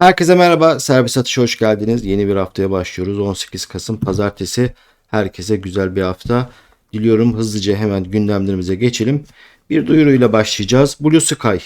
Herkese merhaba. Servis Atış'a hoş geldiniz. Yeni bir haftaya başlıyoruz. 18 Kasım Pazartesi. Herkese güzel bir hafta. Diliyorum hızlıca hemen gündemlerimize geçelim. Bir duyuruyla başlayacağız. Blue Sky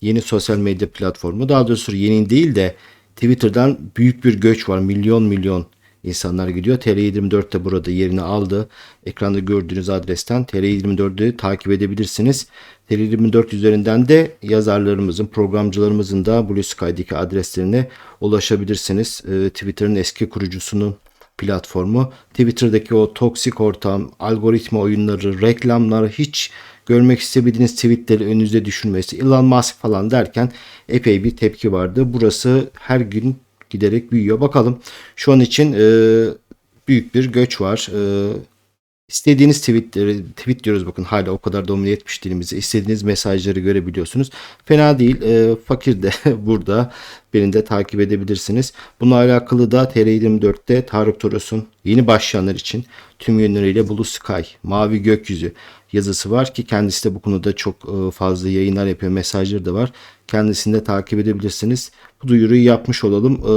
yeni sosyal medya platformu. Daha doğrusu yeni değil de Twitter'dan büyük bir göç var. Milyon milyon insanlar gidiyor. TR24 de burada yerini aldı. Ekranda gördüğünüz adresten TR24'ü takip edebilirsiniz. TR24 üzerinden de yazarlarımızın, programcılarımızın da Blue Sky'daki adreslerine ulaşabilirsiniz. Ee, Twitter'ın eski kurucusunun platformu. Twitter'daki o toksik ortam, algoritma oyunları, reklamları hiç görmek istemediğiniz tweetleri önünüze düşürmesi, Elon Musk falan derken epey bir tepki vardı. Burası her gün giderek büyüyor. Bakalım şu an için e, büyük bir göç var. E, istediğiniz tweetleri, tweet diyoruz bakın hala o kadar domine etmiş dilimizi. İstediğiniz mesajları görebiliyorsunuz. Fena değil. E, fakir de burada. Beni de takip edebilirsiniz. Bununla alakalı da TR24'te Tarık Toros'un yeni başlayanlar için tüm yönleriyle Blue Sky, Mavi Gökyüzü yazısı var ki kendisi de bu konuda çok e, fazla yayınlar yapıyor. Mesajları da var. Kendisini de takip edebilirsiniz. Bu duyuruyu yapmış olalım. E,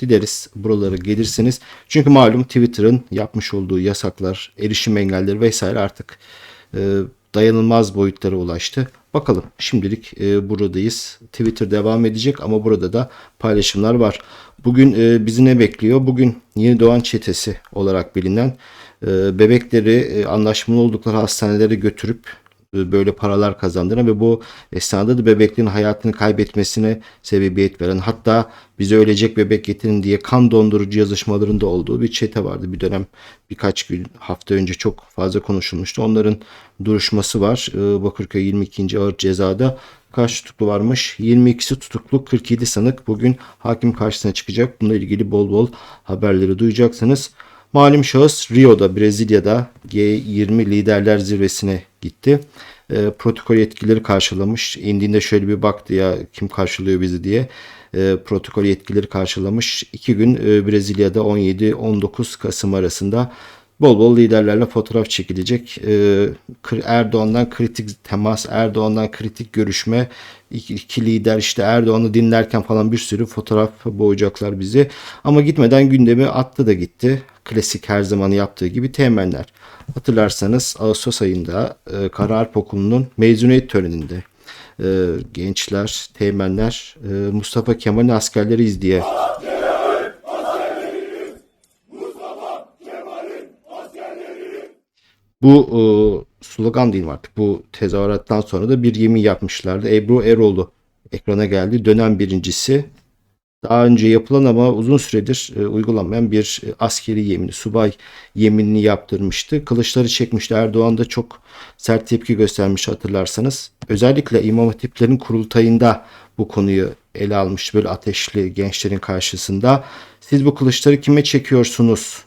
dileriz buralara gelirsiniz. Çünkü malum Twitter'ın yapmış olduğu yasaklar, erişim engelleri vesaire artık e, dayanılmaz boyutlara ulaştı. Bakalım şimdilik e, buradayız. Twitter devam edecek ama burada da paylaşımlar var. Bugün e, bizi ne bekliyor? Bugün Yeni Doğan Çetesi olarak bilinen e, bebekleri e, anlaşmalı oldukları hastanelere götürüp böyle paralar kazandıran ve bu esnada da bebeklerin hayatını kaybetmesine sebebiyet veren hatta bize ölecek bebek getirin diye kan dondurucu yazışmalarında olduğu bir çete vardı. Bir dönem birkaç gün hafta önce çok fazla konuşulmuştu. Onların duruşması var. E, Bakırköy 22. Ağır Ceza'da kaç tutuklu varmış? 22'si tutuklu, 47 sanık bugün hakim karşısına çıkacak. Bununla ilgili bol bol haberleri duyacaksınız. Malum şahıs Rio'da Brezilya'da G20 liderler zirvesine gitti. E, protokol yetkilileri karşılamış. İndiğinde şöyle bir baktı ya kim karşılıyor bizi diye. E, protokol yetkilileri karşılamış. İki gün e, Brezilya'da 17-19 Kasım arasında bol bol liderlerle fotoğraf çekilecek. Ee, Erdoğan'dan kritik temas, Erdoğan'dan kritik görüşme, iki, lider işte Erdoğan'ı dinlerken falan bir sürü fotoğraf boğacaklar bizi. Ama gitmeden gündemi attı da gitti. Klasik her zaman yaptığı gibi temenler. Hatırlarsanız Ağustos ayında e, Kararp Okulu'nun mezuniyet töreninde e, gençler, teğmenler e, Mustafa Kemal'in askerleriyiz diye Bu e, slogan değil artık? Bu tezahürattan sonra da bir yemin yapmışlardı. Ebru Eroğlu ekrana geldi. Dönem birincisi. Daha önce yapılan ama uzun süredir e, uygulanmayan bir e, askeri yemini, subay yeminini yaptırmıştı. Kılıçları çekmişti. Erdoğan da çok sert tepki göstermiş hatırlarsanız. Özellikle İmam Hatiplerin kurultayında bu konuyu ele almış böyle ateşli gençlerin karşısında. Siz bu kılıçları kime çekiyorsunuz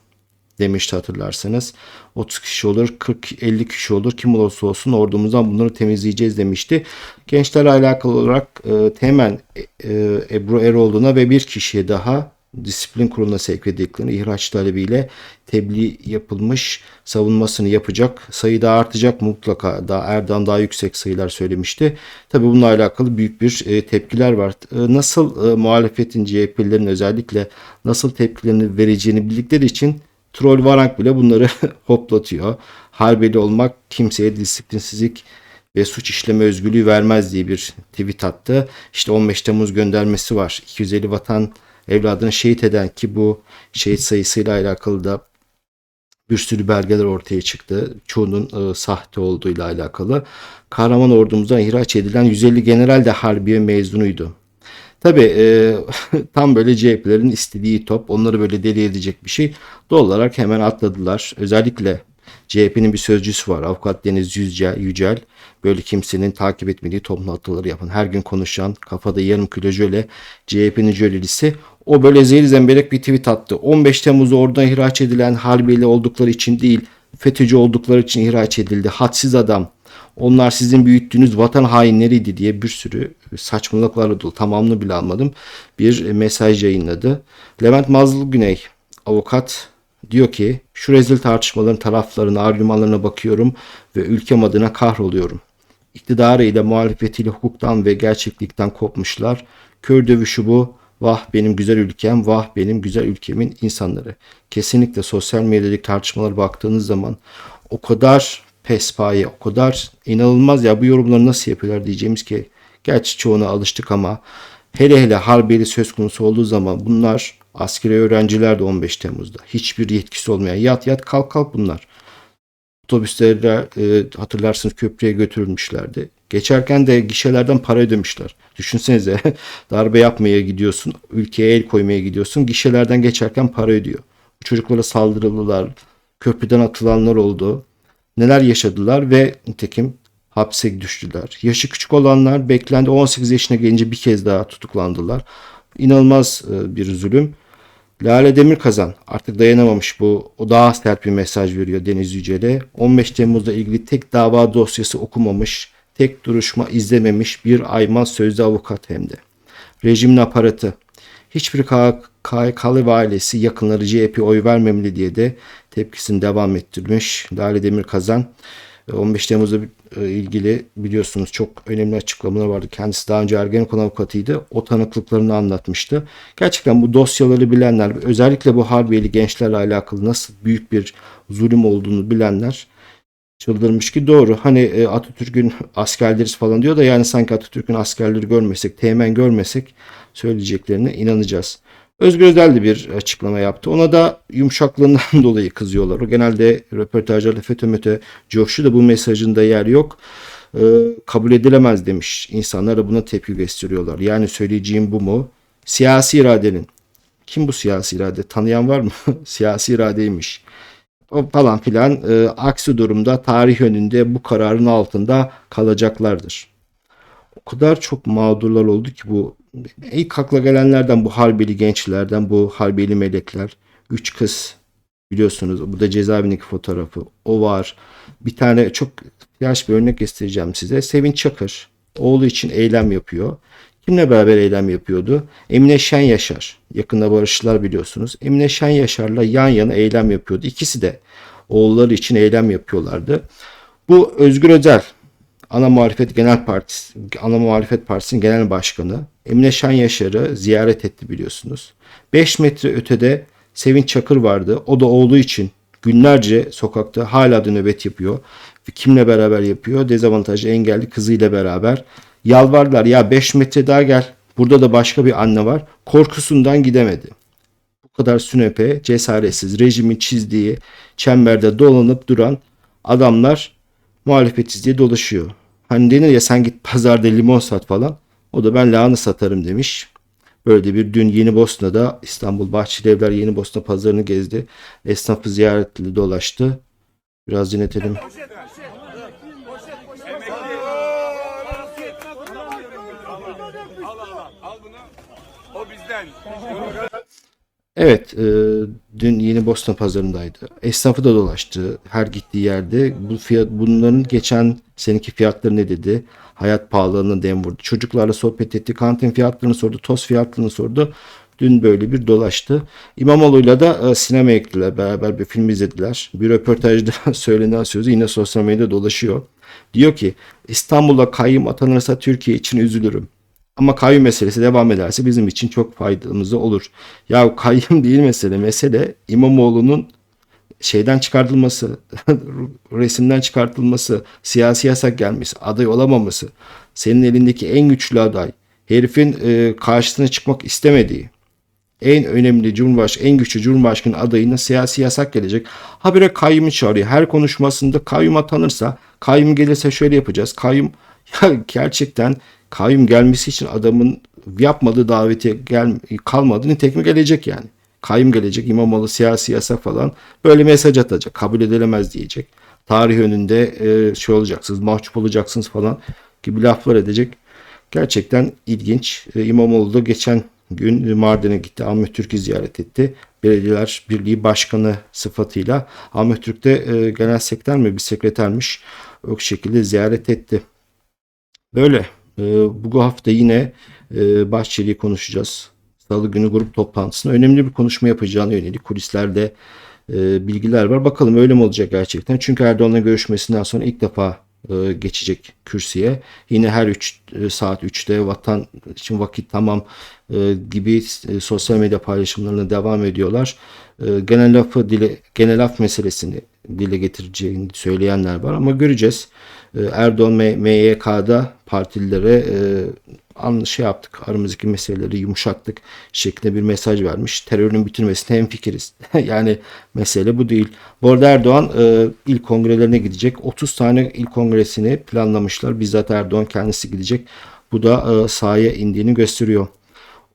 demişti hatırlarsanız. 30 kişi olur, 40-50 kişi olur. Kim olursa olsun ordumuzdan bunları temizleyeceğiz demişti. Gençlerle alakalı olarak e, temen e, e, Ebru Eroğlu'na ve bir kişiye daha disiplin kuruluna sevk edildiklerini ihraç talebiyle tebliğ yapılmış savunmasını yapacak. Sayı da artacak mutlaka. Daha Erdoğan daha yüksek sayılar söylemişti. Tabii bununla alakalı büyük bir e, tepkiler var. E, nasıl e, muhalefetin CHP'lerin özellikle nasıl tepkilerini vereceğini bildikleri için Troll Varank bile bunları hoplatıyor. Harbeli olmak kimseye disiplinsizlik ve suç işleme özgürlüğü vermez diye bir tweet attı. İşte 15 Temmuz göndermesi var. 250 vatan evladını şehit eden ki bu şehit sayısıyla alakalı da bir sürü belgeler ortaya çıktı. Çoğunun e, sahte olduğuyla alakalı. Kahraman ordumuzdan ihraç edilen 150 general de harbiye mezunuydu. Tabii e, tam böyle CHP'lerin istediği top. Onları böyle deli edecek bir şey. Doğal olarak hemen atladılar. Özellikle CHP'nin bir sözcüsü var. Avukat Deniz Yücel, Yücel. Böyle kimsenin takip etmediği toplantıları yapan, her gün konuşan, kafada yarım kilo jöle, CHP'nin jölelisi. O böyle zehir zemberek bir tweet attı. 15 Temmuz'da oradan ihraç edilen harbiyeli oldukları için değil, FETÖ'cü oldukları için ihraç edildi. Hadsiz adam. Onlar sizin büyüttüğünüz vatan hainleriydi diye bir sürü saçmalıklarla dolu tamamını bile almadım. Bir mesaj yayınladı. Levent Mazlı Güney avukat diyor ki şu rezil tartışmaların taraflarına, argümanlarına bakıyorum ve ülkem adına kahroluyorum. İktidarıyla, muhalefetiyle hukuktan ve gerçeklikten kopmuşlar. Kör dövüşü bu. Vah benim güzel ülkem, vah benim güzel ülkemin insanları. Kesinlikle sosyal medyadaki tartışmalara baktığınız zaman o kadar pespaye, o kadar inanılmaz ya bu yorumları nasıl yapıyorlar diyeceğimiz ki gerçi çoğuna alıştık ama hele hele harbiyeli söz konusu olduğu zaman bunlar askeri öğrenciler de 15 Temmuz'da. Hiçbir yetkisi olmayan yat yat kalk kalk bunlar. Otobüslerle e, hatırlarsınız köprüye götürülmüşlerdi. Geçerken de gişelerden para ödemişler. Düşünsenize darbe yapmaya gidiyorsun, ülkeye el koymaya gidiyorsun, gişelerden geçerken para ödüyor. Çocuklara saldırılılar, köprüden atılanlar oldu. Neler yaşadılar ve nitekim hapse düştüler. Yaşı küçük olanlar beklendi 18 yaşına gelince bir kez daha tutuklandılar. İnanılmaz e, bir zulüm. Lale Demirkazan artık dayanamamış bu. O daha sert bir mesaj veriyor Deniz Yücel'e. 15 Temmuz'da ilgili tek dava dosyası okumamış, tek duruşma izlememiş bir ayman sözlü avukat hem de. Rejimin aparatı. Hiçbir KHK'lı ve ailesi yakınları CHP oy vermemeli diye de tepkisini devam ettirmiş. Lale Demirkazan 15 Temmuz'da e, ilgili biliyorsunuz çok önemli açıklamalar vardı. Kendisi daha önce Ergenekon avukatıydı. O tanıklıklarını anlatmıştı. Gerçekten bu dosyaları bilenler, özellikle bu Harbiyeli gençlerle alakalı nasıl büyük bir zulüm olduğunu bilenler çıldırmış ki doğru. Hani e, Atatürk'ün askerleriz falan diyor da yani sanki Atatürk'ün askerleri görmesek, teğmen görmesek söyleyeceklerine inanacağız. Özgür Özel de bir açıklama yaptı. Ona da yumuşaklığından dolayı kızıyorlar. O genelde röportajlarda FETÖ METÖ coştu da bu mesajında yer yok. Ee, kabul edilemez demiş. İnsanlar da buna tepki gösteriyorlar. Yani söyleyeceğim bu mu? Siyasi iradenin. Kim bu siyasi irade? Tanıyan var mı? siyasi iradeymiş. O falan filan. E, aksi durumda tarih önünde bu kararın altında kalacaklardır. Kadar çok mağdurlar oldu ki bu ilk akla gelenlerden bu harbeli gençlerden bu harbeli melekler. Üç kız biliyorsunuz. Bu da cezaevindeki fotoğrafı. O var. Bir tane çok yaş bir örnek göstereceğim size. Sevinç Çakır. Oğlu için eylem yapıyor. Kimle beraber eylem yapıyordu? Emine Şen Yaşar. Yakında barışçılar biliyorsunuz. Emine Şen Yaşar'la yan yana eylem yapıyordu. İkisi de oğulları için eylem yapıyorlardı. Bu Özgür Özel Ana Muhalefet Genel Partisi, Ana Muhalefet Partisi'nin genel başkanı Emine Şan Yaşar'ı ziyaret etti biliyorsunuz. 5 metre ötede Sevinç Çakır vardı. O da oğlu için günlerce sokakta hala da nöbet yapıyor. Kimle beraber yapıyor? Dezavantajlı engelli kızıyla beraber. Yalvardılar ya 5 metre daha gel. Burada da başka bir anne var. Korkusundan gidemedi. Bu kadar sünepe, cesaretsiz, rejimin çizdiği çemberde dolanıp duran adamlar muhalefetiz diye dolaşıyor. Hani denir ya sen git pazarda limon sat falan. O da ben lahana satarım demiş. Böyle bir dün Yeni Bosna'da İstanbul Bahçeli Evler Yeni Bosna pazarını gezdi. Esnafı ziyaretli dolaştı. Biraz dinletelim. Evet, e, dün Yeni Bosna pazarındaydı. Esnafı da dolaştı her gittiği yerde. Bu fiyat bunların geçen seneki fiyatları ne dedi? Hayat pahalılığını dem vurdu. Çocuklarla sohbet etti. Kantin fiyatlarını sordu. Toz fiyatlarını sordu. Dün böyle bir dolaştı. İmamoğlu'yla da e, sinema ektiler. Beraber bir film izlediler. Bir röportajda söylenen sözü yine sosyal medyada dolaşıyor. Diyor ki İstanbul'a kayyum atanırsa Türkiye için üzülürüm. Ama kayyum meselesi devam ederse bizim için çok faydamızı olur. Ya kayyum değil mesele. Mesele İmamoğlu'nun şeyden çıkartılması, resimden çıkartılması, siyasi yasak gelmesi, aday olamaması, senin elindeki en güçlü aday, herifin e, karşısına çıkmak istemediği, en önemli Cumhurbaşkanı, en güçlü Cumhurbaşkanı adayına siyasi yasak gelecek. Habire kayyumu çağırıyor. Her konuşmasında kayyum atanırsa, kayyum gelirse şöyle yapacağız. Kayyum ya gerçekten kayyum gelmesi için adamın yapmadığı davete gel kalmadı. Nitekim gelecek yani. Kayyum gelecek, İmamoğlu siyasi yasak falan. Böyle mesaj atacak. Kabul edilemez diyecek. Tarih önünde e, şey olacaksınız, mahcup olacaksınız falan gibi laflar edecek. Gerçekten ilginç. E, İmamoğlu da geçen gün Mardin'e gitti. Ahmet Türk'ü ziyaret etti. Belediyeler Birliği Başkanı sıfatıyla. Ahmet Türk de e, genel sekreter mi bir sekretermiş. O şekilde ziyaret etti. Böyle. E, bu hafta yine e, Bahçeli'yi konuşacağız. Salı günü grup toplantısında önemli bir konuşma yapacağına yönelik kulislerde e, bilgiler var. Bakalım öyle mi olacak gerçekten? Çünkü Erdoğan'la görüşmesinden sonra ilk defa e, geçecek kürsüye. Yine her 3 saat 3'te vatan için vakit tamam gibi sosyal medya paylaşımlarına devam ediyorlar. Genel lafı dile genel laf meselesini dile getireceğini söyleyenler var ama göreceğiz. E, Erdoğan MYK'da partililere e, an şey yaptık aramızdaki meseleleri yumuşattık şeklinde bir mesaj vermiş. Terörün bitirmesine hemfikiriz. yani mesele bu değil. Bu arada Erdoğan e, il kongrelerine gidecek. 30 tane il kongresini planlamışlar. Bizzat Erdoğan kendisi gidecek. Bu da e, sahaya indiğini gösteriyor.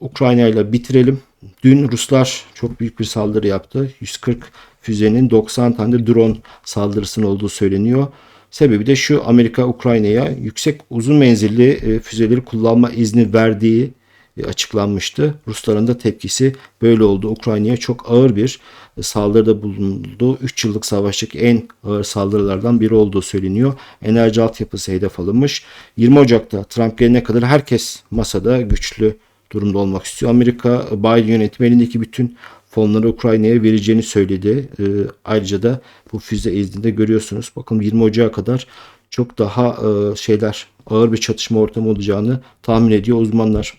Ukrayna ile bitirelim. Dün Ruslar çok büyük bir saldırı yaptı. 140 füzenin 90 tane drone saldırısının olduğu söyleniyor. Sebebi de şu Amerika Ukrayna'ya yüksek uzun menzilli e, füzeleri kullanma izni verdiği e, açıklanmıştı. Rusların da tepkisi böyle oldu. Ukrayna'ya çok ağır bir e, saldırıda bulundu. 3 yıllık savaştaki en ağır saldırılardan biri olduğu söyleniyor. Enerji altyapısı hedef alınmış. 20 Ocak'ta Trump gelene kadar herkes masada güçlü durumda olmak istiyor. Amerika Biden yönetimi elindeki bütün fonları Ukrayna'ya vereceğini söyledi. Ee, ayrıca da bu füze izninde görüyorsunuz. Bakın 20 Ocak'a kadar çok daha e, şeyler ağır bir çatışma ortamı olacağını tahmin ediyor uzmanlar.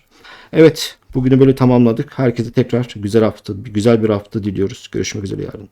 Evet, bugünü böyle tamamladık. Herkese tekrar güzel hafta, güzel bir hafta diliyoruz. Görüşmek üzere yarın.